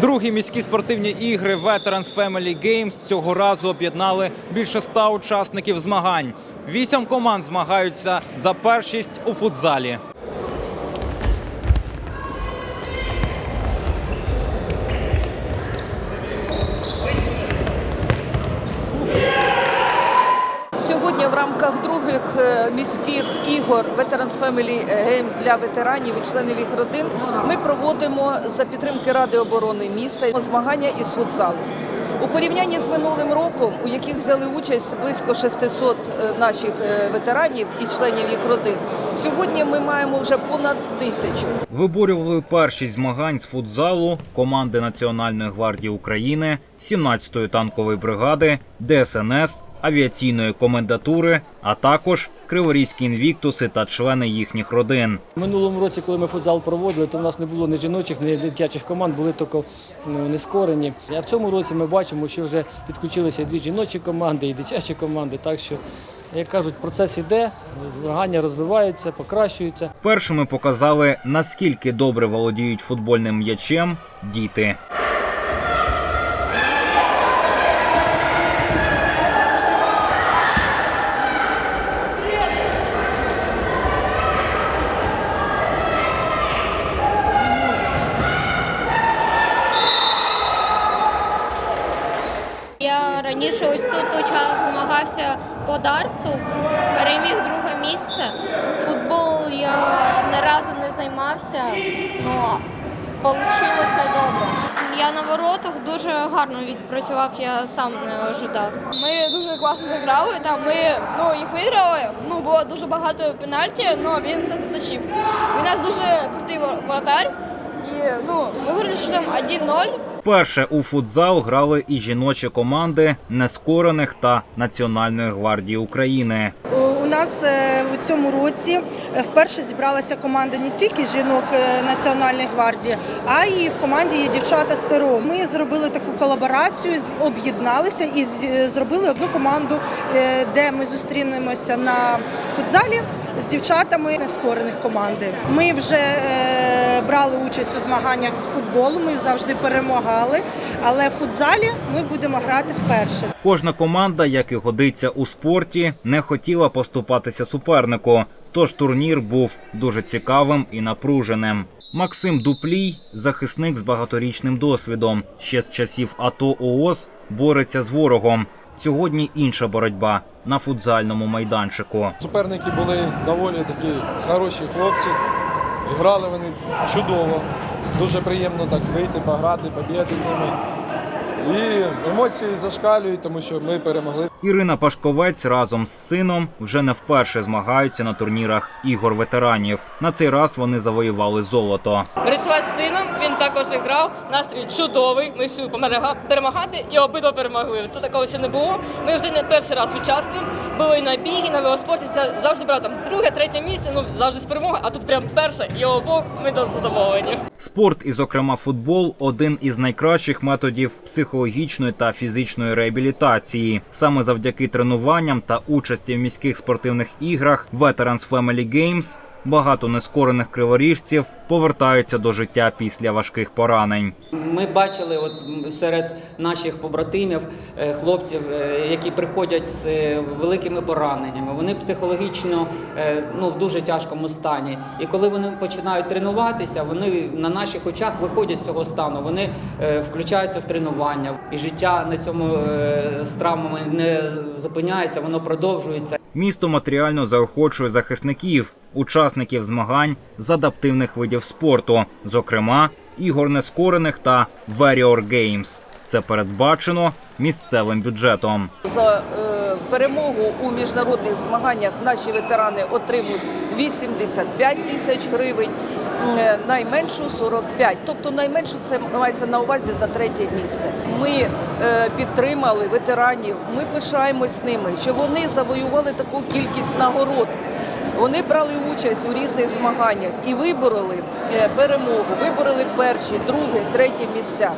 Другі міські спортивні ігри Veterans Family Games цього разу об'єднали більше ста учасників змагань. Вісім команд змагаються за першість у футзалі. Сьогодні в рамках других е, міських ігор Veterans Family Games для ветеранів і членів їх родин ми проводимо за підтримки Ради оборони міста змагання із футзалу. У порівнянні з минулим роком, у яких взяли участь близько 600 е, наших е, ветеранів і членів їх родин, сьогодні ми маємо вже понад тисячу. Виборювали першість змагань з футзалу команди Національної гвардії України, 17-ї танкової бригади, ДСНС, авіаційної комендатури, а також Криворізькі інвіктуси та члени їхніх родин. Минулому році, коли ми футзал проводили, то в нас не було ні жіночих, ні дитячих команд, були тільки ну, нескорені. А в цьому році ми бачимо, що вже підключилися і дві жіночі команди, і дитячі команди. Так що, як кажуть, процес іде, змагання розвиваються, покращуються. Першими показали, наскільки добре володіють футбольним м'ячем діти. Я раніше ось тут уча- змагався по дарцу, переміг друге місце. Футбол я ні разу не займався, але вийшло добре. Я на воротах дуже гарно відпрацював, я сам не ожидав. Ми дуже класно заграли. Там ми ну їх виграли. Ну було дуже багато пенальті, але він все затащив. У нас дуже крутий воротар. І ну ми вирішили там 1-0. Вперше у футзал грали і жіночі команди нескорених та Національної гвардії України. У нас е, у цьому році е, вперше зібралася команда не тільки жінок е, Національної гвардії, а й в команді є дівчата з ТРО. Ми зробили таку колаборацію, об'єдналися і зробили одну команду, е, де ми зустрінемося на футзалі з дівчатами нескорених команди. Ми вже е, брали участь у змаганнях з футболу. Ми завжди перемагали, але в футзалі ми будемо грати вперше. Кожна команда, як і годиться у спорті, не хотіла поступатися супернику. Тож турнір був дуже цікавим і напруженим. Максим Дуплій, захисник з багаторічним досвідом, ще з часів АТО ООС бореться з ворогом. Сьогодні інша боротьба на футзальному майданчику. Суперники були доволі такі хороші хлопці. Грали вони чудово. Дуже приємно так вийти, пограти, побігати з ними. І емоції зашкалюють, тому що ми перемогли. Ірина Пашковець разом з сином вже не вперше змагаються на турнірах ігор ветеранів. На цей раз вони завоювали золото. Прийшла з сином, він також грав. Настрій чудовий. Ми йшли перемагати і обидва перемогли. Тут такого ще не було. Ми вже не перший раз участвуємо. Були і на бігі, на велоспорті. Завжди брав там друге, третє місце. Ну завжди з перемоги. А тут прям перше. І обох ми дуже задоволені. Спорт, і зокрема футбол, один із найкращих методів психологічної та фізичної реабілітації. Саме завдяки тренуванням та участі в міських спортивних іграх Veterans Family Games багато нескорених криворіжців повертаються до життя після важких поранень. Ми бачили от серед наших побратимів, е, хлопців, е, які приходять з е, великими пораненнями. Вони психологічно ну, в дуже тяжкому стані. І коли вони починають тренуватися, вони на наших очах виходять з цього стану. Вони включаються в тренування. І життя на цьому з травмами не зупиняється, воно продовжується. Місто матеріально заохочує захисників, учасників змагань з адаптивних видів спорту, зокрема ігор нескорених та Warrior Games. Це передбачено місцевим бюджетом. За е, перемогу у міжнародних змаганнях наші ветерани отримують 85 тисяч гривень, найменшу 45. Тобто найменшу це мається на увазі за третє місце. Ми е, підтримали ветеранів, ми пишаємось ними, що вони завоювали таку кількість нагород. Вони брали участь у різних змаганнях і вибороли е, перемогу, вибороли перші, друге, третє місця.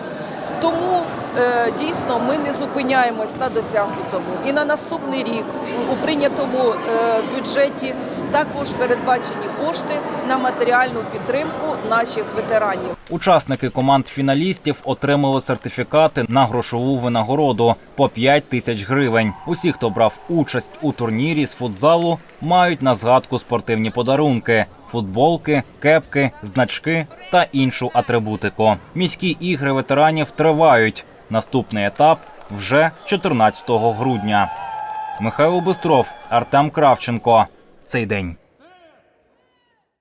Тому е, дійсно ми не зупиняємось на досягнутому. І на наступний рік у прийнятому е, бюджеті Також передбачені кошти на матеріальну підтримку наших ветеранів. Учасники команд фіналістів отримали сертифікати на грошову винагороду по 5 тисяч гривень. Усі, хто брав участь у турнірі з футзалу, мають на згадку спортивні подарунки: футболки, кепки, значки та іншу атрибутику. Міські ігри ветеранів тривають. Наступний етап вже 14 грудня. Михайло Бистров, Артем Кравченко. Цей день.